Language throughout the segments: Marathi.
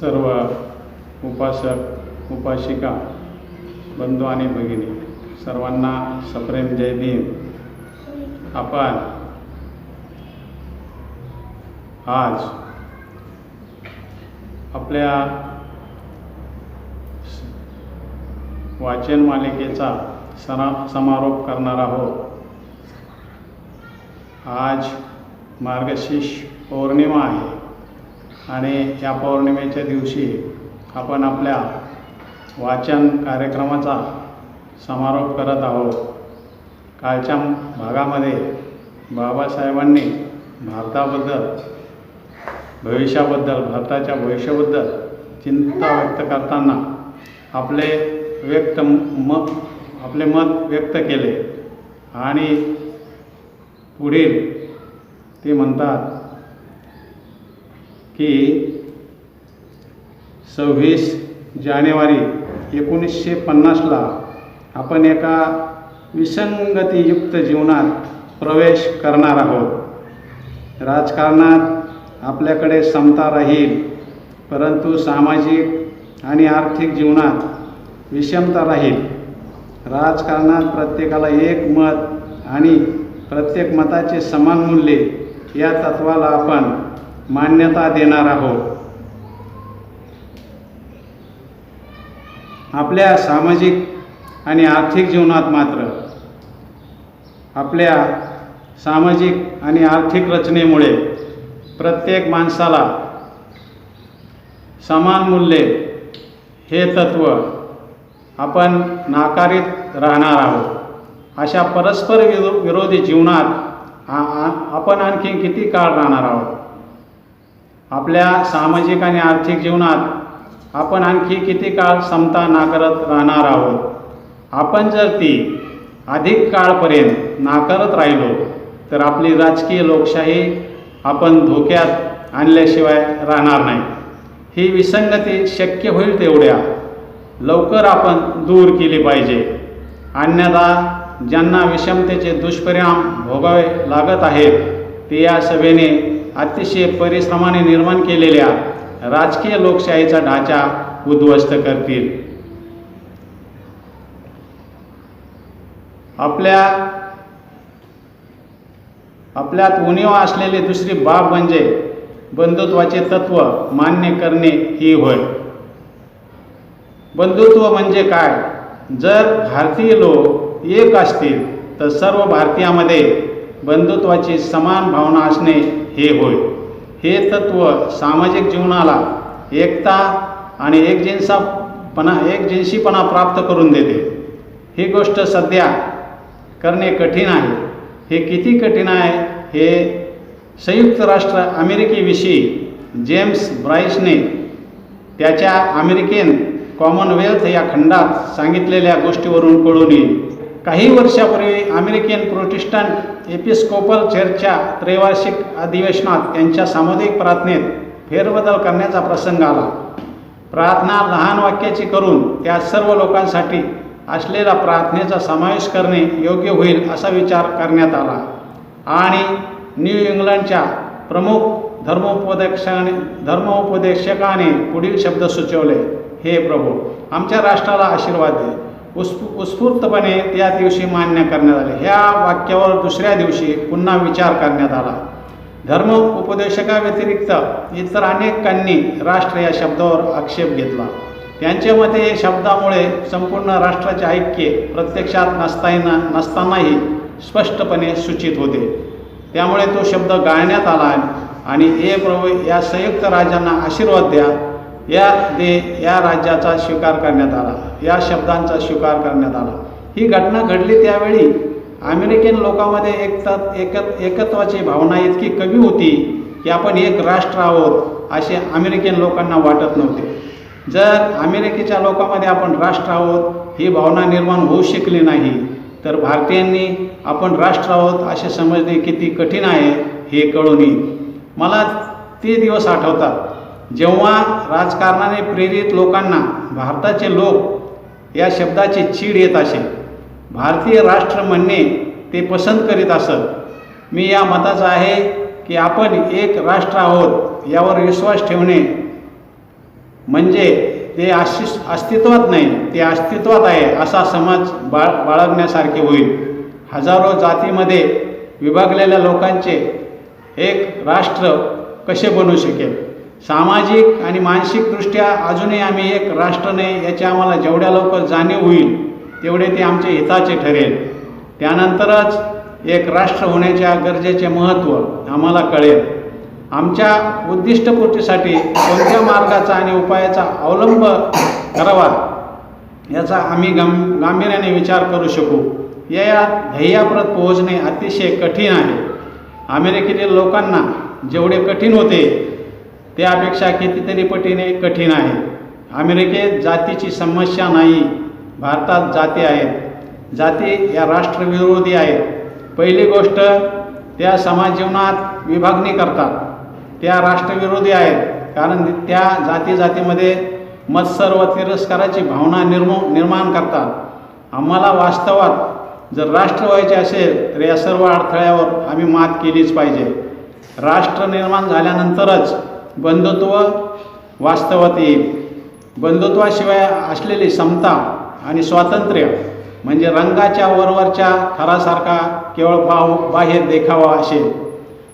सर्व उपासक उपासिका बंधू आणि भगिनी सर्वांना सप्रेम जय भीम. आपण आज आपल्या वाचन मालिकेचा सरा समारोप करणार आहोत. आज मार्गशीर्ष पौर्णिमा आहे. आणि या पौर्णिमेच्या दिवशी आपण आपल्या वाचन कार्यक्रमाचा समारोप करत आहोत कालच्या भागामध्ये बाबासाहेबांनी भारताबद्दल भविष्याबद्दल भारताच्या भविष्याबद्दल चिंता व्यक्त करताना आपले व्यक्त म आपले मत व्यक्त केले. आणि पुढील ते म्हणतात की सव्वीस जानेवारी एकोणीसशे पन्नासला आपण एका विसंगतीयुक्त जीवनात प्रवेश करणार आहोत. राजकारणात आपल्याकडे समता राहील परंतु सामाजिक आणि आर्थिक जीवनात विषमता राहील. राजकारणात प्रत्येकाला एक मत आणि प्रत्येक मताचे समान मूल्ये या तत्वाला आपण मान्यता देणार आहोत. आपल्या सामाजिक आणि आर्थिक जीवनात मात्र आपल्या सामाजिक आणि आर्थिक रचनेमुळे प्रत्येक माणसाला समान मूल्ये हे तत्व आपण नाकारीत राहणार आहोत. अशा परस्पर विरो विरोधी जीवनात आपण आणखी किती काळ राहणार आहोत? आपल्या सामाजिक आणि आर्थिक जीवनात आपण आणखी किती काळ समता नाकारत राहणार आहोत? आपण जर ती अधिक काळपर्यंत नाकारत राहिलो तर आपली राजकीय लोकशाही आपण धोक्यात आणल्याशिवाय राहणार नाही. ही विसंगती शक्य होईल तेवढ्या. लवकर आपण दूर केली पाहिजे. अन्यथा ज्यांना विषमतेचे दुष्परिणाम भोगावे लागत आहेत ते या सभेने अतिशय परिश्रमाने निर्माण केलेल्या राजकीय लोकशाहीचा ढाचा उद्ध्वस्त करतील. आपल्या आपल्यात उणीव असलेली दुसरी बाब म्हणजे बंधुत्वाचे तत्व मान्य करणे ही होय. बंधुत्व म्हणजे काय? जर भारतीय लोक एक असतील तर सर्व भारतीयामध्ये बंधुत्वाची समान भावना असणे हे होय. हे तत्व सामाजिक जीवनाला एकता आणि एकजिन्सापणा एकजिन्सीपणा प्राप्त करून देते. ही गोष्ट सध्या करणे कठीण आहे. हे किती कठीण आहे हे संयुक्त राष्ट्र अमेरिकेविषयी जेम्स ब्राईसने त्याच्या अमेरिकन कॉमनवेल्थ या खंडात सांगितलेल्या गोष्टीवरून कळून येईल. काही वर्षापूर्वी अमेरिकन प्रोटिस्टंट एपिस्कोपल चर्चच्या त्रैवार्षिक अधिवेशनात त्यांच्या सामुदायिक प्रार्थनेत फेरबदल करण्याचा प्रसंग आला. प्रार्थना लहान वाक्याची करून त्या सर्व लोकांसाठी असलेला प्रार्थनेचा समावेश करणे योग्य होईल असा विचार करण्यात आला. आणि न्यू इंग्लंडच्या प्रमुख धर्मोपदेशाने धर्मोपदेशकाने पुढील शब्द सुचवले हे प्रभू आमच्या राष्ट्राला आशीर्वाद दे. उत्स्फू उत्स्फूर्तपणे त्या दिवशी मान्य करण्यात आले. ह्या वाक्यावर दुसऱ्या दिवशी पुन्हा विचार करण्यात आला. धर्म उपदेशकाव्यतिरिक्त इतर अनेकांनी राष्ट्र या शब्दावर आक्षेप घेतला. त्यांच्या मते या शब्दामुळे संपूर्ण राष्ट्राचे ऐक्य प्रत्यक्षात नसताना नसतानाही स्पष्टपणे सूचित होते. त्यामुळे तो शब्द गाळण्यात आला आणि ए प्रभू या संयुक्त राजांना आशीर्वाद द्या. या दे या राज्याचा स्वीकार करण्यात आला. या शब्दांचा स्वीकार करण्यात आला. ही घटना घडली त्यावेळी अमेरिकन लोकांमध्ये एक एकत एकत्वाची भावना इतकी कमी होती की आपण एक राष्ट्र आहोत असे अमेरिकन लोकांना वाटत नव्हते. जर अमेरिकेच्या लोकांमध्ये आपण राष्ट्र आहोत ही भावना निर्माण होऊ शकली नाही तर भारतीयांनी आपण राष्ट्र आहोत असे समजणे किती कठीण आहे हे कळून येईल मला ते दिवस आठवतात. जेव्हा राजकारणाने प्रेरित लोकांना भारताचे लोक या शब्दाची चीड येत असे भारतीय राष्ट्र म्हणणे ते पसंत करीत असत. मी या मताचा आहे की आपण एक राष्ट्र आहोत यावर विश्वास ठेवणे म्हणजे ते आशिस अस्तित्वात नाही ते अस्तित्वात आहे असा समाज बाळ बाळगण्यासारखे होईल. हजारो जातीमध्ये विभागलेल्या लोकांचे एक राष्ट्र कसे बनू शकेल? सामाजिक आणि मानसिकदृष्ट्या अजूनही आम्ही एक राष्ट्र नाही याची आम्हाला जेवढ्या लवकर जाणीव होईल तेवढे ते आमचे हिताचे ठरेल. त्यानंतरच एक राष्ट्र होण्याच्या गरजेचे महत्त्व आम्हाला कळेल. आमच्या उद्दिष्टपूर्तीसाठी कोणत्या मार्गाचा आणि उपायाचा अवलंब करावा याचा आम्ही गम गांभीर्याने विचार करू शकू. या ध्येयाप्रत पोहोचणे अतिशय कठीण आहे. अमेरिकेतील लोकांना जेवढे कठीण होते त्यापेक्षा कितीतरी पटीने कठीण आहे. अमेरिकेत जातीची समस्या नाही. भारतात जाती आहेत. जाती या राष्ट्रविरोधी आहेत. पहिली गोष्ट त्या समाज जीवनात विभागणी करतात. त्या राष्ट्रविरोधी आहेत. कारण त्या जाती जातीमध्ये मत्सर व तिरस्काराची भावना निर्मो निर्माण करतात. आम्हाला वास्तवात जर राष्ट्र व्हायचे असेल तर या सर्व अडथळ्यावर आम्ही मात केलीच पाहिजे. राष्ट्र निर्माण झाल्यानंतरच बंधुत्व वास्तवात येईल. बंधुत्वाशिवाय असलेली समता आणि स्वातंत्र्य म्हणजे रंगाच्या वरवरच्या थरासारखा केवळ बाहु बाहेर देखावा असेल.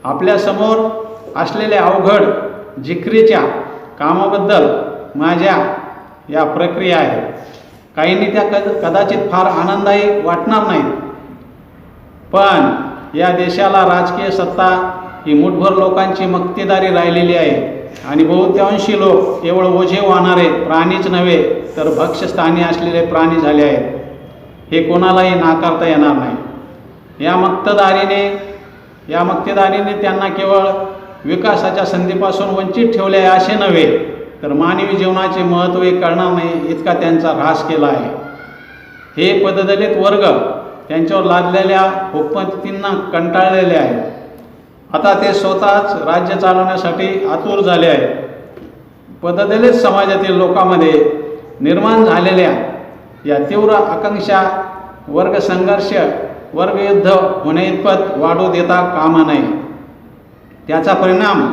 आपल्यासमोर असलेल्या अवघड जिकरीच्या कामाबद्दल माझ्या या प्रक्रिया आहेत. काहींनी त्या कद कदाचित फार आनंददायी वाटणार नाहीत. पण या देशाला राजकीय सत्ता ही मुठभर लोकांची मक्तेदारी राहिलेली आहे. आणि बहुतांशी लोक केवळ ओझे वाहणारे प्राणीच नव्हे तर भक्ष्यस्थानी असलेले प्राणी झाले आहेत. हे कोणालाही नाकारता येणार नाही. या मक्तदारीने या मक्तेदारीने त्यांना केवळ विकासाच्या संधीपासून वंचित ठेवले आहे असे नव्हे तर मानवी जीवनाचे महत्त्व कळणार नाही इतका त्यांचा ऱ्हास केला आहे. हे पददलित वर्ग त्यांच्यावर लादलेल्या हुकमतींना कंटाळलेले आहेत. आता ते स्वतःच राज्य चालवण्यासाठी आतुर झाले आहेत. पददलित समाजातील लोकांमध्ये निर्माण झालेल्या या तीव्र आकांक्षा वर्ग संघर्ष वर्गयुद्ध होण्याइतपत वाढू देता कामा नये. त्याचा परिणाम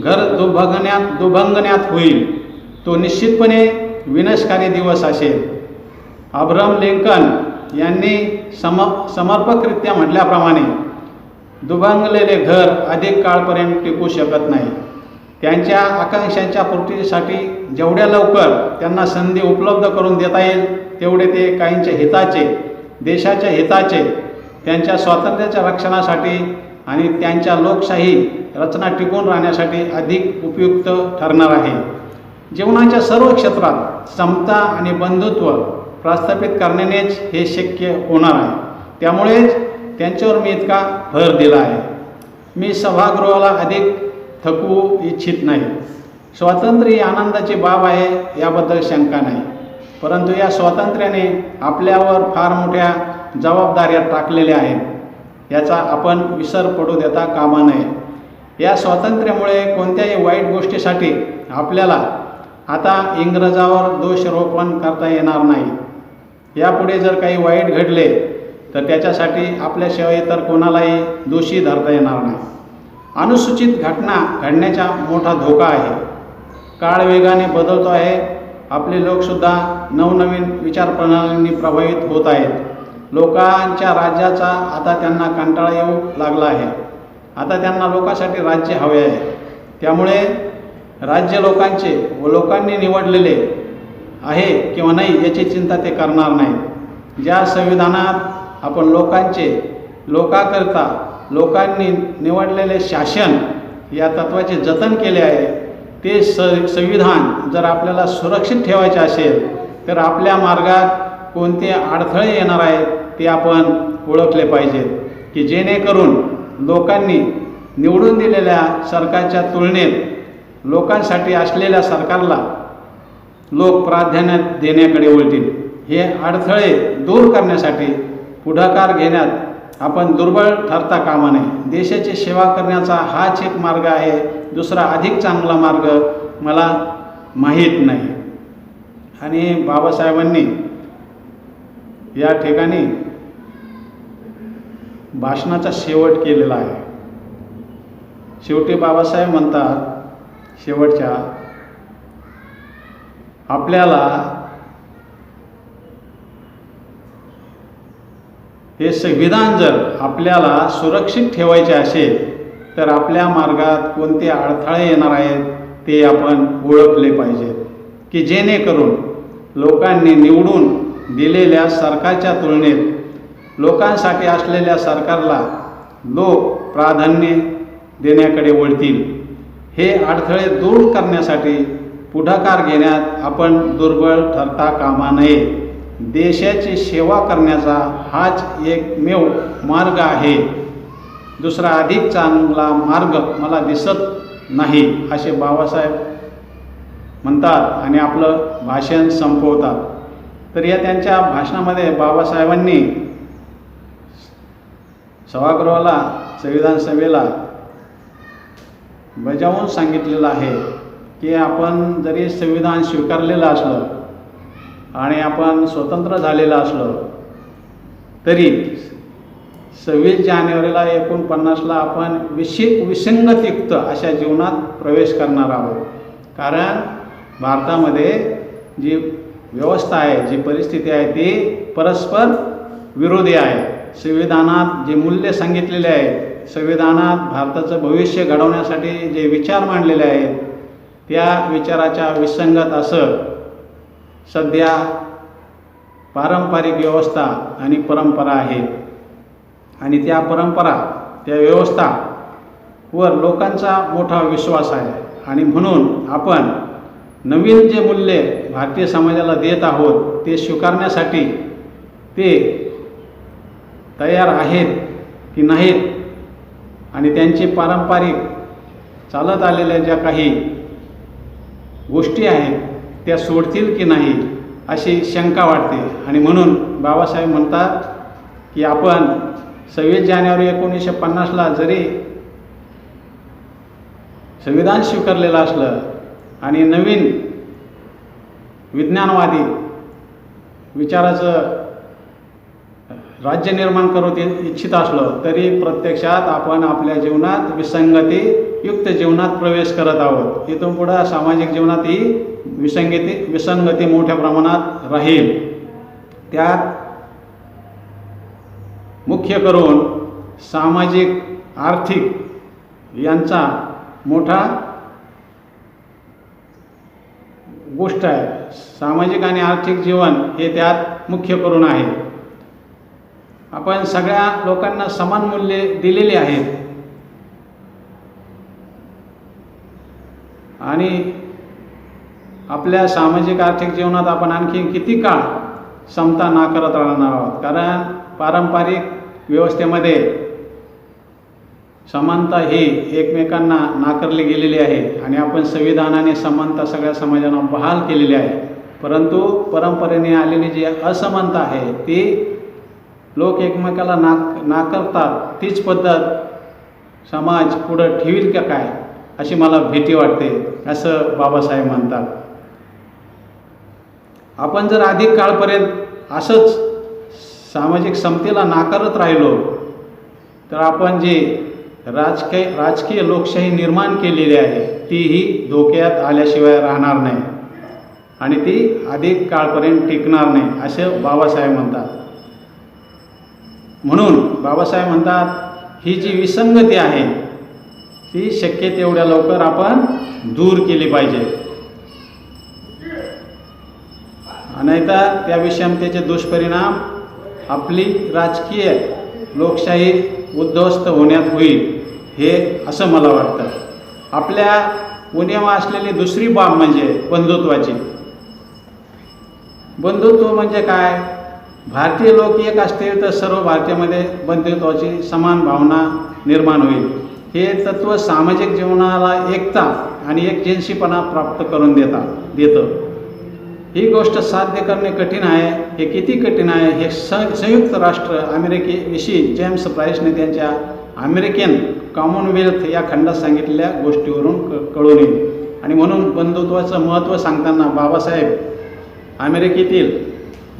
घर दुभंगण्यात दुभंगण्यात होईल. तो निश्चितपणे विनाशकारी दिवस असेल. अब्राहम लिंकन यांनी सम समर्पकरित्या म्हटल्याप्रमाणे दुभांगलेले घर अधिक काळपर्यंत टिकू शकत नाही. त्यांच्या आकांक्षांच्या पूर्तीसाठी जेवढ्या लवकर त्यांना संधी उपलब्ध करून देता येईल तेवढे ते काहींच्या हिताचे देशाच्या हिताचे त्यांच्या स्वातंत्र्याच्या रक्षणासाठी आणि त्यांच्या लोकशाही रचना टिकून राहण्यासाठी अधिक उपयुक्त ठरणार आहे. जीवनाच्या सर्व क्षेत्रात समता आणि बंधुत्व प्रस्थापित करण्यानेच हे शक्य होणार आहे. त्यामुळेच त्यांच्यावर मी इतका भर दिला आहे. मी सभागृहाला अधिक थकवू इच्छित नाही. स्वातंत्र्य ही आनंदाची बाब आहे याबद्दल शंका नाही. परंतु या स्वातंत्र्याने आपल्यावर फार मोठ्या जबाबदाऱ्या टाकलेल्या आहेत. याचा आपण विसर पडू देता कामा नये. या स्वातंत्र्यामुळे कोणत्याही वाईट गोष्टीसाठी आपल्याला आता इंग्रजावर दोषारोपण करता येणार नाही. यापुढे जर काही वाईट घडले तर त्याच्यासाठी आपल्याशिवाय इतर कोणालाही दोषी धरता येणार नाही. अनुसूचित घटना घडण्याचा मोठा धोका आहे. काळ वेगाने बदलतो आहे. आपले लोकसुद्धा नवनवीन विचारप्रणालींनी प्रभावित होत आहेत. लोकांच्या राज्याचा आता त्यांना कंटाळा येऊ लागला आहे. आता त्यांना लोकांसाठी राज्य हवे आहे. त्यामुळे राज्य लोकांचे व लोकांनी निवडलेले आहे किंवा नाही याची चिंता ते करणार नाही ज्या संविधानात आपण लोकांचे लोकाकरता लोकांनी निवडलेले शासन या तत्वाचे जतन केले आहे. ते स संविधान जर आपल्याला सुरक्षित ठेवायचे असेल तर आपल्या मार्गात कोणते अडथळे येणार आहेत ते आपण ओळखले पाहिजेत. की जेणेकरून लोकांनी निवडून दिलेल्या सरकारच्या तुलनेत लोकांसाठी असलेल्या सरकारला लोक प्राधान्य देण्याकडे वळतील. हे अडथळे दूर करण्यासाठी पुढाकार घेण्यात आपण दुर्बळ ठरता कामा नये. देशाची सेवा करण्याचा हाच एक मार्ग आहे. दुसरा अधिक चांगला मार्ग मला माहीत नाही. आणि बाबासाहेबांनी या ठिकाणी भाषणाचा शेवट केलेला आहे. शेवटी बाबासाहेब म्हणतात शेवटच्या आपल्याला हे संविधान जर आपल्याला सुरक्षित ठेवायचे असेल तर आपल्या मार्गात कोणते अडथळे येणार आहेत ते आपण ओळखले पाहिजेत की जेणेकरून लोकांनी निवडून दिलेल्या सरकारच्या तुलनेत लोकांसाठी असलेल्या सरकारला लोक प्राधान्य देण्याकडे वळतील. हे अडथळे दूर करण्यासाठी पुढाकार घेण्यात आपण दुर्बळ ठरता कामा नये. देशाची सेवा करण्याचा हाच एकमेव मार्ग आहे. दुसरा अधिक चांगला मार्ग मला दिसत नाही असे बाबासाहेब म्हणतात आणि आपलं भाषण संपवतात. तर या त्यांच्या भाषणामध्ये बाबासाहेबांनी सभागृहाला संविधान सभेला बजावून सांगितलेलं आहे की आपण जरी संविधान स्वीकारलेलं असलं आणि आपण स्वतंत्र झालेलं असलं तरी सव्वीस जानेवारीला एकोणपन्नासला आपण विशि विसंगतयुक्त अशा जीवनात प्रवेश करणार आहोत. कारण भारतामध्ये जी व्यवस्था आहे जी परिस्थिती आहे ती परस्पर विरोधी आहे. संविधानात जे मूल्य सांगितलेले आहे संविधानात भारताचं भविष्य घडवण्यासाठी जे विचार मांडलेले आहेत त्या विचाराच्या विसंगत असं सध्या पारंपरिक व्यवस्था आणि परंपरा आहे आणि त्या परंपरा त्या व्यवस्था वर लोकांचा मोठा विश्वास आहे. आणि म्हणून आपण नवीन जे मूल्य भारतीय समाजाला देत आहोत ते स्वीकारण्यासाठी ते तयार आहेत की नाहीत आणि त्यांचे पारंपरिक चालत आलेल्या ज्या काही गोष्टी आहेत त्या सोडतील की नाही अशी शंका वाटते आणि म्हणून बाबासाहेब म्हणतात की आपण सव्वीस जानेवारी एकोणीसशे पन्नासला जरी संविधान स्वीकारलेलं असलं आणि नवीन विज्ञानवादी विचाराचं राज्य निर्माण करू इच्छित असलं तरी प्रत्यक्षात आपण आपल्या जीवनात विसंगती युक्त जीवनात प्रवेश करत आहोत. इथून पुढं सामाजिक जीवनात ही विसंगती विसंगती मोठ्या प्रमाणात राहील. त्यात मुख्य करून सामाजिक आर्थिक यांचा मोठा गोष्ट आहे. सामाजिक आणि आर्थिक जीवन हे त्यात मुख्य करून आहे. आपण सगळ्या लोकांना समान मूल्ये दिलेली आहेत. आणि आपल्या सामाजिक आर्थिक जीवनात आपण आणखी किती काळ समता नाकारत राहणार आहोत? कारण पारंपरिक व्यवस्थेमध्ये समानता ही एकमेकांना नाकारली गेलेली आहे आणि आपण संविधानाने समानता सगळ्या समाजांना बहाल केलेली आहे. परंतु परंपरेने आलेली जी असमानता आहे ती लोक एकमेकाला नाक नाकारतात. तीच पद्धत समाज पुढं ठेवील का काय? अशी मला भीती वाटते असं बाबासाहेब म्हणतात. आपण जर अधिक काळपर्यंत असंच सामाजिक समतेला नाकारत राहिलो तर आपण जी राजकीय राजकीय लोकशाही निर्माण केलेली आहे तीही धोक्यात आल्याशिवाय राहणार नाही. आणि ती अधिक काळपर्यंत टिकणार नाही असे बाबासाहेब म्हणतात. म्हणून बाबासाहेब म्हणतात ही जी विसंगती आहे ती शक्य तेवढ्या लवकर आपण दूर केली पाहिजे. नाहीतर त्या विषमतेचे दुष्परिणाम आपली राजकीय लोकशाही उद्ध्वस्त होण्यात होईल हे असं मला वाटतं. आपल्या उणेवा असलेली दुसरी बाब म्हणजे बंधुत्वाची. बंधुत्व म्हणजे काय? भारतीय लोक एक असतील तर सर्व भारतीयामध्ये बंधुत्वाची समान भावना निर्माण होईल. हे तत्त्व सामाजिक जीवनाला एकता आणि एकजिन्सीपणा प्राप्त करून देतात देतं. ही गोष्ट साध्य करणे कठीण आहे. हे किती कठीण आहे? हे स संयुक्त राष्ट्र अमेरिकेविषयी जेम्स प्राईसने त्यांच्या अमेरिकन कॉमनवेल्थ या खंडात सांगितलेल्या गोष्टीवरून क कळून येईल. आणि म्हणून बंधुत्वाचं महत्त्व सांगताना बाबासाहेब अमेरिकेतील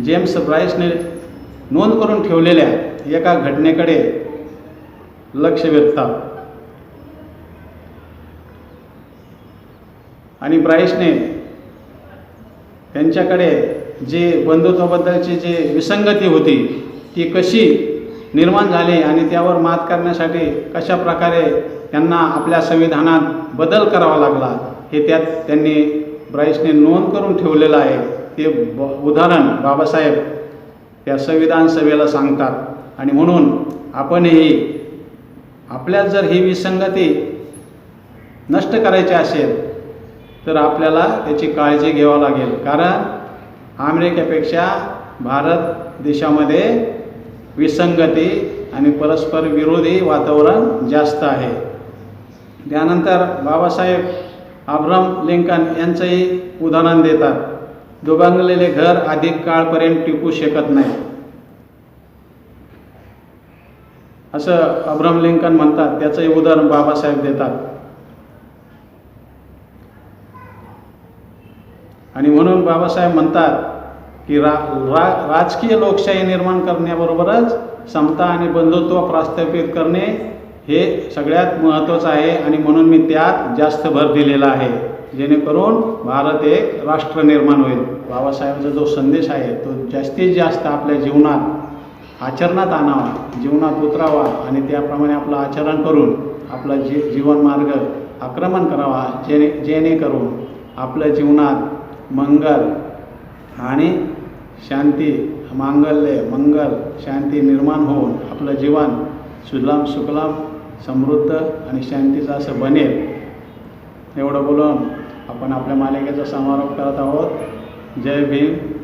जेम्स ब्राईसने नोंद करून ठेवलेल्या एका घटनेकडे लक्ष वेधतात. आणि ब्राईशने त्यांच्याकडे जे बंधुत्वाबद्दलची जे विसंगती होती ती कशी निर्माण झाली आणि त्यावर मात करण्यासाठी कशा प्रकारे त्यांना आपल्या संविधानात बदल करावा लागला हे त्यात त्यांनी ब्राईशने नोंद करून ठेवलेलं आहे. ते ब उदाहरण बाबासाहेब त्या संविधान सभेला सांगतात. आणि म्हणून आपणही आपल्यात जर ही विसंगती नष्ट करायची असेल तर आपल्याला त्याची काळजी घ्यावं लागेल. कारण अमेरिकेपेक्षा भारत देशामध्ये विसंगती आणि परस्पर विरोधी वातावरण जास्त आहे. त्यानंतर बाबासाहेब अब्राम लिंकन यांचंही उदाहरण देतात. दुभांगलेले घर अधिक काळपर्यंत टिकू शकत नाही असं अब्राम लिंकन म्हणतात. त्याचंही उदाहरण बाबासाहेब देतात. आणि म्हणून बाबासाहेब म्हणतात की रा रा राजकीय लोकशाही निर्माण करण्याबरोबरच समता आणि बंधुत्व प्रस्थापित करणे हे सगळ्यात महत्त्वाचं आहे आणि म्हणून मी त्यात जास्त भर दिलेला आहे. जेणेकरून भारत एक राष्ट्र निर्माण होईल. बाबासाहेबांचा जो संदेश आहे तो जास्तीत जास्त आपल्या जीवनात आचरणात आणावा जीवनात उतरावा आणि त्याप्रमाणे आपलं आचरण करून आपला जी जीवनमार्ग आक्रमण करावा जेणे जेणेकरून आपल्या जीवनात मंगल आणि शांती मांगल्य मंगल शांती निर्माण होऊन आपलं जीवन सुलाम सुकलाम समृद्ध आणि शांतीचं असं बनेल. एवढं बोलून आपण आपल्या मालिकेचा समारोप करत आहोत. जय भीम.